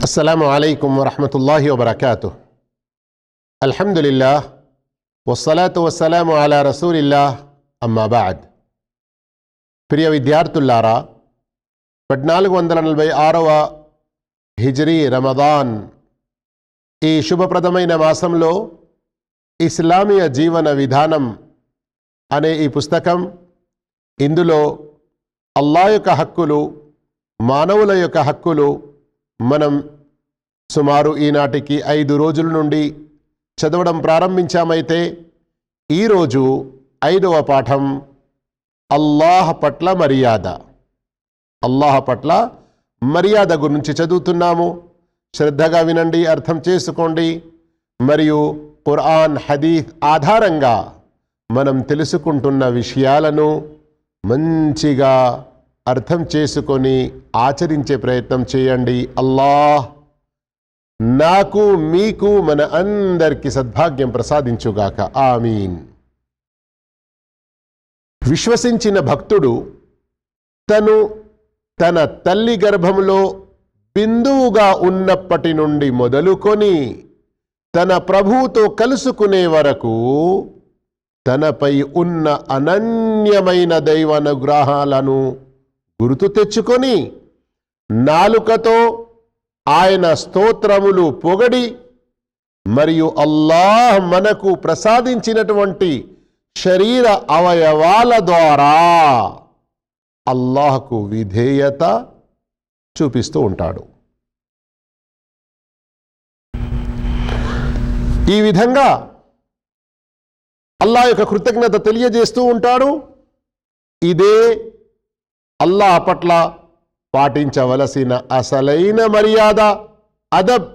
السلام عليكم ورحمة الله وبركاته الحمد لله والصلاة والسلام على رسول الله أما بعد ప్రియ విద్యార్థులారా పద్నాలుగు వందల నలభై ఆరవ హిజ్రీ రమదాన్ ఈ శుభప్రదమైన మాసంలో ఇస్లామీయ జీవన విధానం అనే ఈ పుస్తకం ఇందులో అల్లా యొక్క హక్కులు మానవుల యొక్క హక్కులు మనం సుమారు ఈనాటికి ఐదు రోజుల నుండి చదవడం ప్రారంభించామైతే ఈరోజు ఐదవ పాఠం అల్లాహ్ పట్ల మర్యాద. అల్లాహ్ పట్ల మర్యాద గురించి చదువుతున్నాము. శ్రద్ధగా వినండి అర్థం చేసుకోండి. మరియు ఖురాన్ హదీఫ్ ఆధారంగా మనం తెలుసుకుంటున్న విషయాలను మంచిగా అర్థం చేసుకొని ఆచరించే ప్రయత్నం చేయండి. అల్లాహ్ నాకు మీకు మన అందరికి సద్భాగ్యం ప్రసాదించుగాక. ఆమీన్. విశ్వసించిన భక్తుడు తను తన తల్లి గర్భంలో బిందువుగా ఉన్నప్పటి నుండి మొదలుకొని తన ప్రభువుతో కలుసుకునే వరకు తనపై ఉన్న అనన్యమైన దైవానుగ్రహాలను గుర్తు తెచ్చుకొని నాలుకతో ఆయన స్తోత్రములు పొగడి మరియు అల్లాహ్ మనకు ప్రసాదించినటువంటి శరీర అవయవాల ద్వారా అల్లాహకు విధేయత చూపిస్తూ ఉంటాడు. ఈ విధంగా అల్లాహ్ యొక్క కృతజ్ఞత తెలియజేస్తూ ఉంటాడు. ఇదే అల్లా పట్ల పాటించవలసిన అసలైన మర్యాద అదబ్.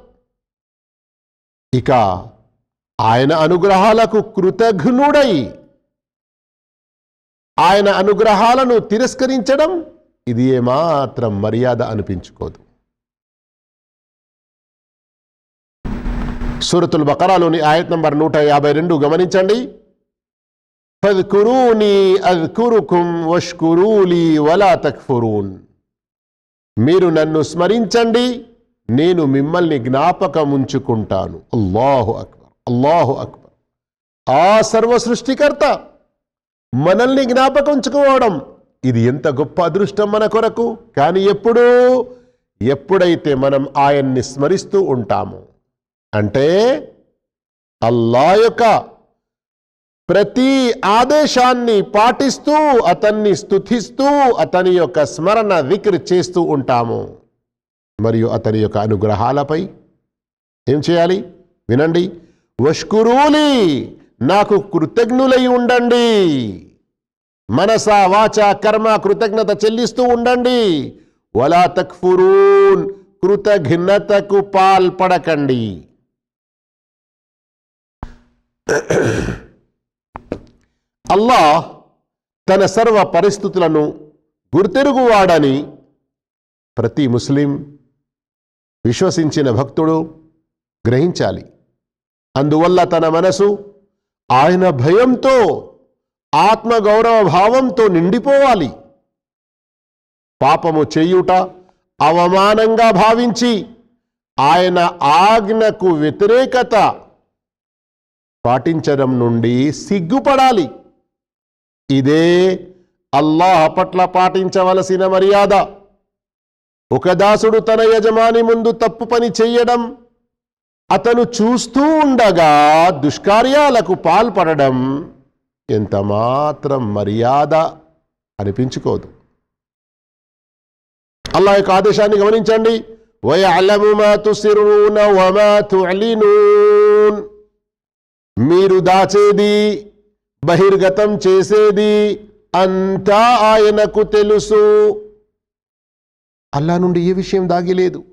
ఇక ఆయన అనుగ్రహాలకు కృతఘ్నుడై ఆయన అనుగ్రహాలను తిరస్కరించడం ఇది ఏమాత్రం మర్యాద అనిపించుకోదు. సూరతుల్ బకరాలోని ఆయత్ నంబర్ నూట యాభై రెండు గమనించండి. ఫద్కురూని అద్కురుకుం వష్కురూలి వలా తక్ఫురూన్ మీరు నన్ను స్మరించండి నేను మిమ్మల్ని జ్ఞాపకం ఉంచుకుంటాను అల్లాహు అక్బర్ అల్లాహు అక్బర్. ఆ సర్వ సృష్టికర్త మనల్ని జ్ఞాపకం ఉంచుకోవడం ఇది ఎంత గొప్ప అదృష్టం మన కొరకు. కానీ ఎప్పుడు ఎప్పుడైతే మనం ఆయన్ని స్మరిస్తూ ఉంటామో అంటే అల్లా యొక్క ప్రతి ఆదేశాన్ని పాటిస్తూ అతన్ని స్థుతిస్తూ అతని యొక్క స్మరణ విక్రి చేస్తూ ఉంటాము. మరియు అతని యొక్క అనుగ్రహాలపై ఏం చేయాలి? వినండి. వష్కురూలి నాకు కృతజ్ఞులై ఉండండి. మనస వాచ కర్మ కృతజ్ఞత చెల్లిస్తూ ఉండండి. వలా తక్ఫురూన్ కృతజ్ఞతకు పాల్పడకండి. అల్లాహ్ తన సర్వ పరిస్థితులను గుర్తెరుగువాడని ప్రతి ముస్లిం విశ్వసించిన భక్తుడు గ్రహించాలి. అందువల్ల తన మనసు ఆయన భయంతో ఆత్మగౌరవ భావంతో నిండిపోవాలి. పాపము చేయుట అవమానంగా భావించి ఆయన ఆజ్ఞకు వ్యతిరేకత పాటించడం నుండి సిగ్గుపడాలి. ఇదే అల్లాహ్ పట్ల పాటించవలసిన మర్యాద. ఒక దాసుడు తన యజమాని ముందు తప్పు పని చెయ్యడం అతను చూస్తూ ఉండగా దుష్కార్యాలకు పాల్పడడం ఎంత మాత్రం మర్యాద అనిపించుకోదు. అల్లా యొక్క ఆదేశాన్ని గమనించండి. మీరు దాచేది బహిర్గతం చేసేది అంతా ఆయనకు తెలుసు. అల్లా నుండి ఏ విషయం దాగిలేదు.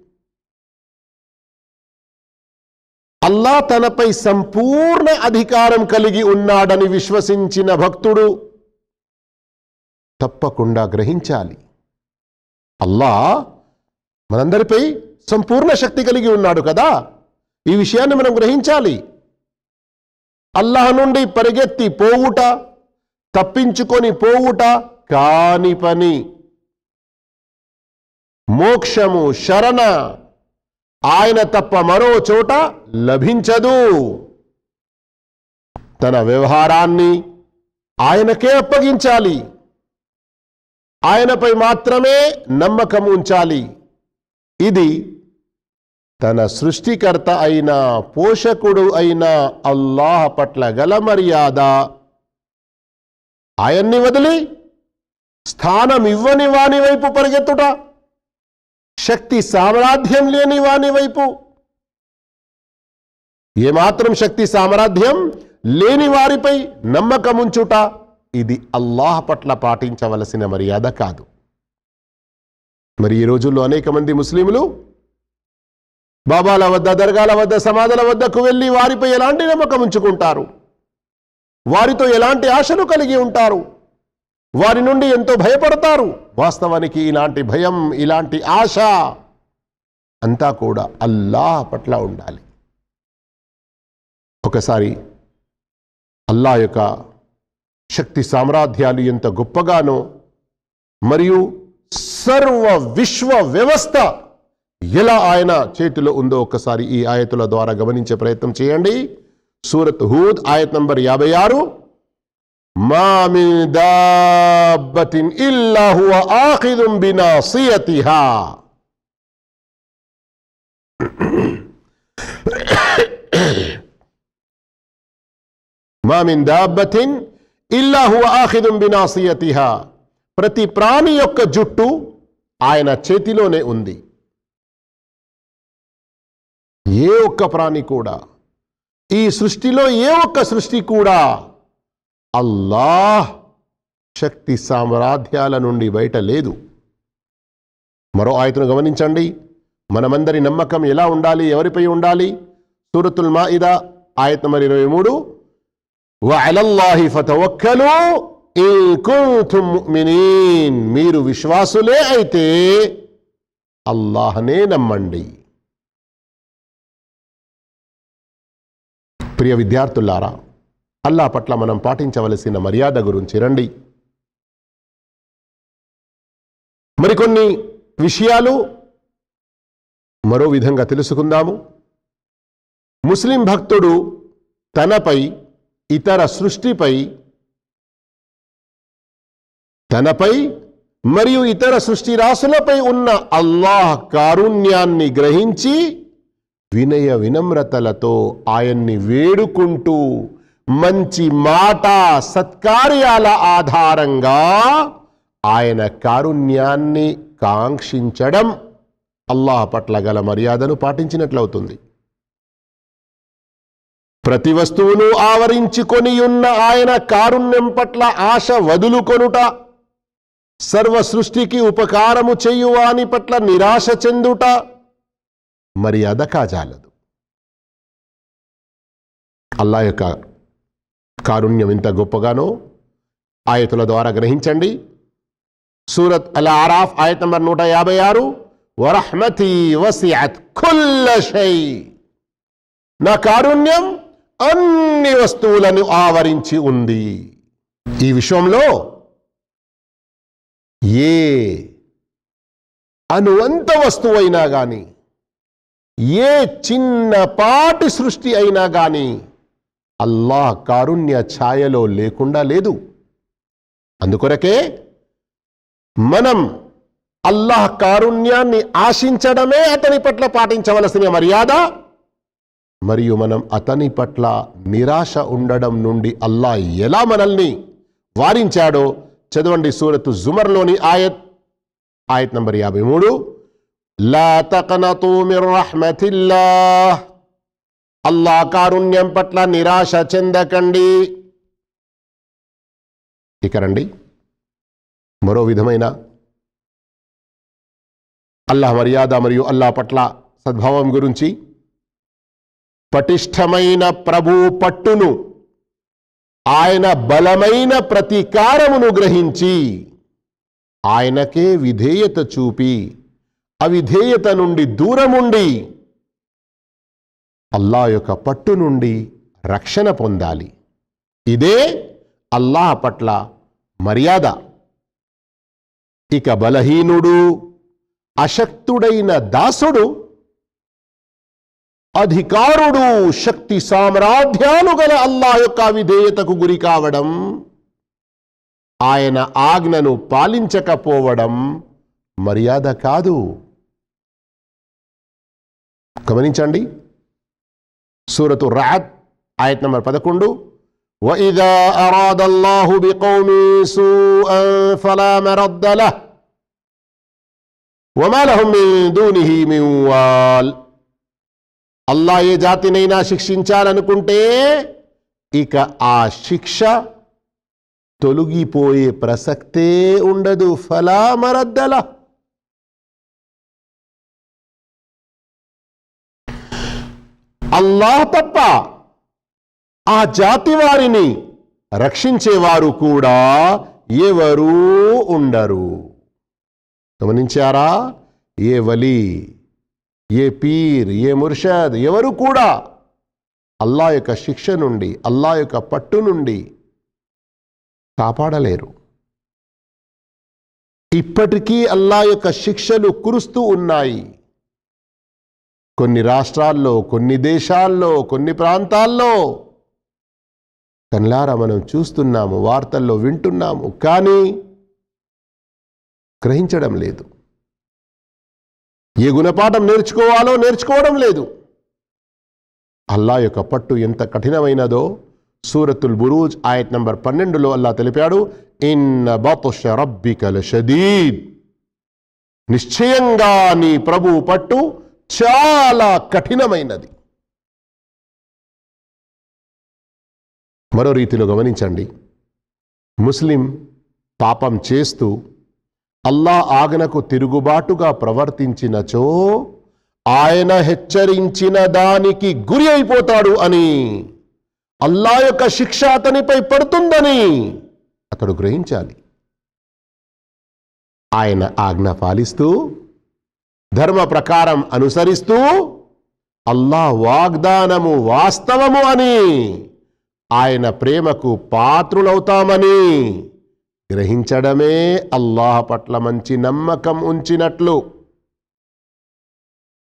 అల్లా తనపై సంపూర్ణ అధికారం కలిగి ఉన్నాడని విశ్వసించిన భక్తుడు తప్పకుండా గ్రహించాలి. అల్లా మనందరిపై సంపూర్ణ శక్తి కలిగి ఉన్నాడు కదా. ఈ విషయాన్ని మనం గ్రహించాలి. అల్లాహ్ నుండి పరిగెత్తి పోవుట తప్పించుకొని పోవుట కాని పని. మోక్షము శరణ ఆయన తప్ప మరో చోట లభించదు. తన వ్యవహారాన్ని ఆయనకే అప్పగించాలి. ఆయనపై మాత్రమే నమ్మకం ఉంచాలి. ఇది తన సృష్టికర్త అయిన పోషకుడు అయిన అల్లాహ్ పట్ల గల మర్యాద. ఆయన్ని వదిలి స్థానం ఇవ్వని వాని వైపు పరిగెత్తుట శక్తి సామ్రాజ్యం లేని వాని వైపు. ఏమాత్రం శక్తి సామ్రాజ్యం లేని వారిపై నమ్మకముంచుట ఇది అల్లాహ్ పట్ల పాటించవలసిన మర్యాద కాదు. మరి ఈ రోజుల్లో అనేక మంది ముస్లింలు బాబాల వద్ద దర్గాల వద్ద సమాధుల వద్దకు వెళ్ళి వారిపై ఎలాంటి నమ్మకం ఉంచుకుంటారు? వారితో ఎలాంటి ఆశలు కలిగి ఉంటారు? వారి నుండి ఎంతో భయపడతారు? వాస్తవానికి ఇలాంటి భయం ఇలాంటి ఆశ అంతా కూడా అల్లాహ్ పట్ల ఉండాలి. ఒకసారి అల్లా యొక్క శక్తి సామ్రాజ్యాలు ఎంత గొప్పగానో మరియు సర్వ విశ్వ వ్యవస్థ ఎలా ఆయన చేతిలో ఉందో ఒక్కసారి ఈ ఆయతుల ద్వారా గమనించే ప్రయత్నం చేయండి. సూరత్ హూద్ ఆయత్ నంబర్ యాభై ఆరు. మా మిన్ దాబ్బతిన్ ఇల్లా ఆఖిదుం బినాసియతిహా. మా మిన్ దాబ్బతిన్ ఇల్లా హువ ఆఖిదుం బినాసియతిహా. ప్రతి ప్రాణి యొక్క జుట్టు ఆయన చేతిలోనే ఉంది. ఏ ఒక్క ప్రాణి కూడా ఈ సృష్టిలో ఏ ఒక్క సృష్టి కూడా అల్లాహ్ శక్తి సామ్రాజ్యాల నుండి బయట లేదు. మరో ఆయతను గమనించండి. మనమందరి నమ్మకం ఎలా ఉండాలి? ఎవరిపై ఉండాలి? సూరతుల్ ఇదా ఆయత నంబర్ ఇరవై మూడు. మీరు విశ్వాసులే అయితే అల్లాహనే నమ్మండి. ప్రియ విద్యార్థులారా అల్లా పట్ల మనం పాటించవలసిన మర్యాద గురించి రండి. మరికొన్ని విషయాలు మరో విధంగా తెలుసుకుందాము. ముస్లిం భక్తుడు తనపై ఇతర సృష్టిపై తనపై మరియు ఇతర సృష్టి రాసులపై ఉన్న అల్లాహ్ కారుణ్యాన్ని గ్రహించి వినయ వినమ్రతలతో ఆయన్ని వేడుకుంటూ మంచి మాట సత్కార్యాల ఆధారంగా ఆయన కారుణ్యాన్ని కాంక్షించడం అల్లాహ్ పట్ల గల మర్యాదను పాటించినట్లవుతుంది. ప్రతి వస్తువును ఆవరించుకొని ఉన్న ఆయన కారుణ్యం పట్ల ఆశ వదులుకొనుట సర్వ సృష్టికి ఉపకారము చేయువాని పట్ల నిరాశ చెందుట మర్యాద కాజాలదు. అల్లా యొక్క కారుణ్యం ఎంత గొప్పగానో ఆయతుల ద్వారా గ్రహించండి. సూరత్ అల్ ఆరాఫ్ ఆయత్ నంబర్ నూట యాభై ఆరు. వరహ్మతి వసియత్ కుల్ల నా కారుణ్యం అన్ని వస్తువులను ఆవరించి ఉంది. ఈ విశ్వంలో ఏ అనువంత వస్తువైనా కానీ ఏ చిన్నపాటి సృష్టి అయినా కానీ అల్లాహ్ కారుణ్య ఛాయలో లేకుండా లేదు. అందుకొరకే మనం అల్లాహ్ కారుణ్యాన్ని ఆశించడమే అతని పట్ల పాటించవలసిన మర్యాద మరియు మనం అతని పట్ల నిరాశ ఉండడం నుండి అల్లాహ్ ఎలా మనల్ని వారించాడో చదవండి సూరత్ జుమర్లోని ఆయత్ ఆయత్ నంబర్ యాభై మూడు. లా తకనతూ మిర్ రహ్మతిల్లాహ్ అల్లా కారుణ్యం పట్ల నిరాశ చెందకండి. ఇక రండి మరో విధమైన అల్లాహ్ మర్యాద మరియు అల్లా పట్ల సద్భావం గురించి పటిష్టమైన ప్రభు పట్టును ఆయన బలమైన ప్రతీకారమును గ్రహించి ఆయనకే విధేయత చూపి అవిధేయత నుండి దూరముండి అల్లా యొక్క పట్టు నుండి రక్షణ పొందాలి. ఇదే అల్లాహ్ పట్ల మర్యాద. ఇక బలహీనుడు అశక్తుడైన దాసుడు అధికారుడు శక్తి సామ్రాజ్యాలు గల అల్లా యొక్క విధేయతకు గురి కావడం ఆయన ఆజ్ఞను పాలించకపోవడం మర్యాద కాదు. గమనించండి సూరతు రాద్ ఆయత్ నంబర్ పదకొండు وإذا أراد الله بقوم سوءا فلا مرد له وما لهم من دونه من وال అల్లా ఏ జాతినైనా శిక్షించాలనుకుంటే ఇక ఆ శిక్ష తొలగిపోయే ప్రసక్తే ఉండదు ఫలా మరద్దల అల్లాహ్ తప్ప ఆ జాతి వారిని రక్షించేవారు కూడా ఎవరూ ఉండరు. గమనించారా? ఏ వలి ఏ పీర్ ఏ ముర్షద్ ఎవరు కూడా అల్లా యొక్క శిక్ష నుండి అల్లా యొక్క పట్టు నుండి కాపాడలేరు. ఇప్పటికీ అల్లా యొక్క శిక్షలు కురుస్తూ ఉన్నాయి. కొన్ని రాష్ట్రాల్లో కొన్ని దేశాల్లో కొన్ని ప్రాంతాల్లో. కన్లారా మనం చూస్తున్నాము వార్తల్లో వింటున్నాము కానీ గ్రహించడం లేదు. ఏ గుణపాఠం నేర్చుకోవాలో నేర్చుకోవడం లేదు. అల్లా యొక్క పట్టు ఎంత కఠినమైనదో సూరతుల్ బురూజ్ ఆయత్ నంబర్ పన్నెండులో అల్లా తెలిపాడు ఇన్న బతుష రబ్బికల షదీద్. నిశ్చయంగా నీ ప్రభు పట్టు చాలా కఠినమైనది. మరో రీతిలో గమనించండి. ముస్లిం పాపం చేస్తూ అల్లా ఆజ్ఞకు తిరుగుబాటుగా ప్రవర్తించినచో ఆయన హెచ్చరించిన దానికి గురి అయిపోతాడు అని అల్లా యొక్క శిక్ష అతనిపై పడుతుందని అతడు గ్రహించాలి. ఆయన ఆజ్ఞ పాలిస్తూ ధర్మ ప్రకారం అనుసరిస్తూ అల్లా వాగ్దానము వాస్తవము అని ఆయన ప్రేమకు పాత్రులవుతామని గ్రహించడమే అల్లాహ్ పట్ల మంచి నమ్మకం ఉంచినట్లు.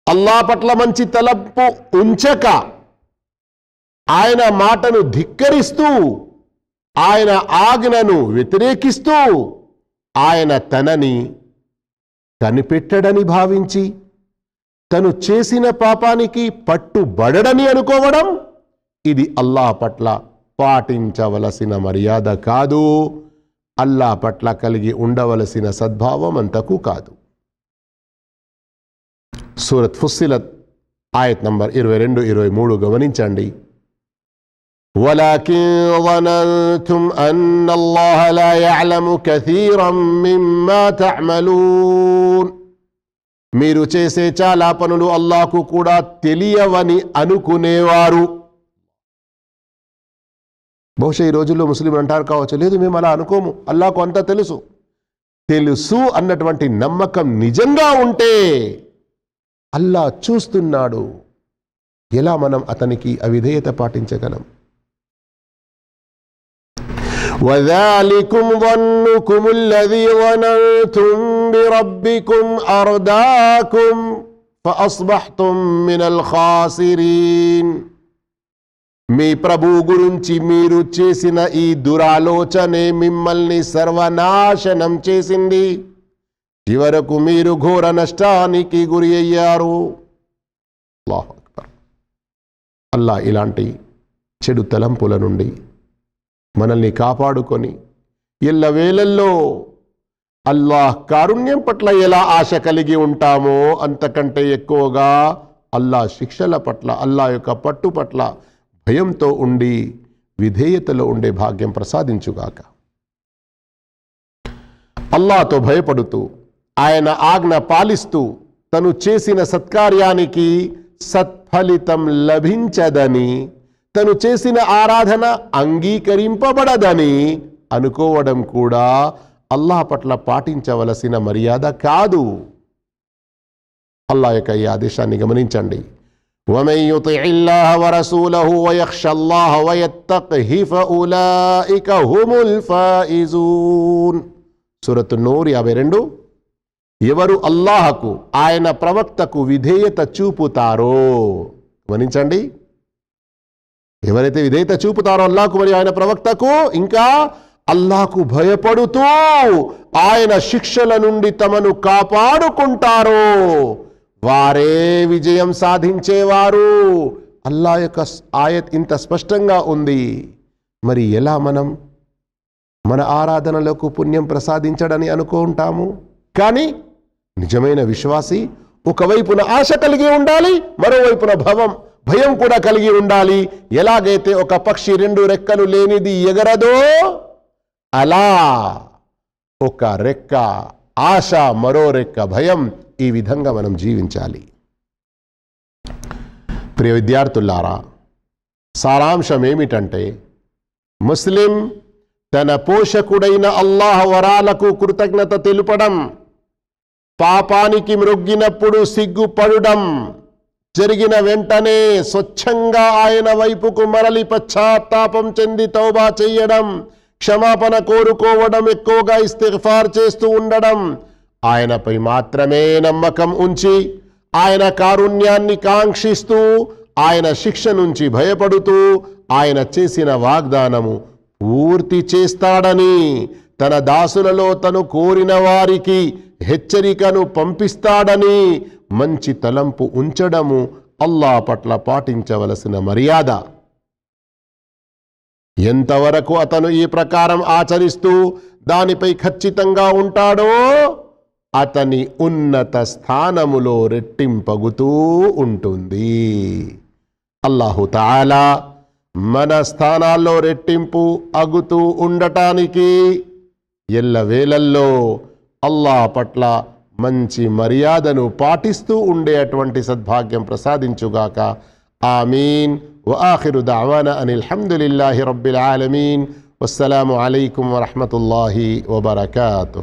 అల్లా పట్ల మంచి తలపు ఉంచక ఆయన మాటను ధిక్కరిస్తూ ఆయన ఆజ్ఞను వ్యతిరేకిస్తూ ఆయన తనని కనిపెట్టడని భావించి తను చేసిన పాపానికి పట్టుబడడని అనుకోవడం ఇది అల్లా పట్ల పాటించవలసిన మర్యాద కాదు. అల్లా పట్ల కలిగి ఉండవలసిన సద్భావం అంతకు కాదు. సూరత్ ఫుస్సిలత్ ఆయత్ నంబర్ ఇరవై రెండు ఇరవై మూడు గమనించండి. ولكن ظننتم أن الله لا يعلم كثيرا مما تعملون మీరు చేసే చాలా పనులు అల్లాకు కూడా తెలియవని అనుకునేవారు బహుశా ఈ రోజుల్లో ముస్లింలు అంటారు కావచ్చు లేదు మేము అలా అనుకోము అల్లాకు అంతా తెలుసు తెలుసు అన్నటువంటి నమ్మకం నిజంగా ఉంటే అల్లా చూస్తున్నాడు ఎలా మనం అతనికి అవిధేయత పాటించగలం وذلكم ظنكم الذي ظننتم بربكم أرداكم فأصبحتم من الخاسرين మీ ప్రభు గురించి మీరు చేసిన ఈ దురాలోచనే మిమ్మల్ని సర్వనాశనం చేసింది చివరకు మీరు ఘోర నష్టానికి గురి అయ్యారు అల్లాహు అక్బర్ అల్లా ఇలాంటి చెడు తలంపుల నుండి మనల్ని కాపాడుకొని ఇళ్ళవేళల్లో అల్లాహ్ కారుణ్యం పట్ల ఎలా ఆశ కలిగి ఉంటామో అంతకంటే ఎక్కువగా అల్లా శిక్షల పట్ల అల్లా యొక్క పట్టు పట్ల భయంతో ఉండి విధేయతలో ఉండే భాగ్యం ప్రసాదించుగాక. అల్లాతో భయపడుతూ ఆయన ఆజ్ఞ పాలిస్తూ తను చేసిన సత్కార్యానికి సత్ఫలితం లభించదని తను చేసిన ఆరాధన అంగీకరింపబడదని అనుకోవడం కూడా అల్లాహ్ పట్ల పాటించవలసిన మర్యాద కాదు అల్లాహ్ యొక్క ఈ ఆదేశాన్ని గమనించండి ومن يطع الله ورسوله ويخشى الله ويتقه فأولئك هم الفائزون సూరత్ నూర్ యాభై రెండు ఎవరు అల్లాహకు ఆయన ప్రవక్తకు విధేయత చూపుతారో గమనించండి ఎవరైతే విధేయత చూపుతారో అల్లాకు మరియు ఆయన ప్రవక్తకు ఇంకా అల్లాకు భయపడుతూ ఆయన శిక్షల నుండి తమను కాపాడుకుంటారో వారే విజయం సాధించేవారు. అల్లా యొక్క ఆయత్ ఇంత స్పష్టంగా ఉంది. మరి ఎలా మనం మన ఆరాధనలకు పుణ్యం ప్రసాదించడని అనుకుంటాము? కానీ నిజమైన విశ్వాసి ఒకవైపున ఆశ కలిగి ఉండాలి మరోవైపున భవం భయం కూడా కలిగి ఉండాలి. ఎలాగైతే ఒక పక్షి రెండు రెక్కలు లేనిది ఎగరదో అలా ఒక రెక్క ఆశ మరో రెక్క భయం ఈ విధంగా మనం జీవించాలి. ప్రియ విద్యార్థులారా సారాంశం ఏమిటంటే ముస్లిం తన పోషకుడైన అల్లాహ్ వరాలకు కృతజ్ఞత తెలుపడం పాపానికి మ్రొగ్గినప్పుడు సిగ్గుపడడం జరిగిన వెంటనే స్వచ్ఛంగా ఆయన వైపుకు మరలి పశ్చాత్తాపం చెంది తౌబా చెయ్యడం క్షమాపణ కోరుకోవడం ఎక్కువగా ఇస్తిఫార్ చేస్తూ ఉండడం ఆయనపై మాత్రమే నమ్మకం ఉంచి ఆయన కారుణ్యాన్ని కాంక్షిస్తూ ఆయన శిక్ష నుంచి భయపడుతూ ఆయన చేసిన వాగ్దానము పూర్తి చేస్తాడని తన దాసులలో తను కోరిన వారికి హెచ్చరికను పంపిస్తాడని మంచి తలంపు ఉంచడము అల్లా పట్ల పాటించవలసిన మర్యాద. ఎంతవరకు అతను ఈ ప్రకారం ఆచరిస్తూ దానిపై ఖచ్చితంగా ఉంటాడో అతని ఉన్నత స్థానములో రెట్టింపగుతూ ఉంటుంది. అల్లాహుతాలా మన స్థానాల్లో రెట్టింపు అగుతూ ఉండటానికి ఎల్లవేళల్లో అల్లా పట్ల మంచి మర్యాదను పాటిస్తూ ఉండేటువంటి సద్భాగ్యం ప్రసాదించుగాక. ఆమీన్. వఆఖిరు దావాన అనిల్ హమ్దులిల్లాహి రబ్బిల్ ఆలమీన్. అస్సలం అయికం వరహమతుల్లాహి వబర్కాతు.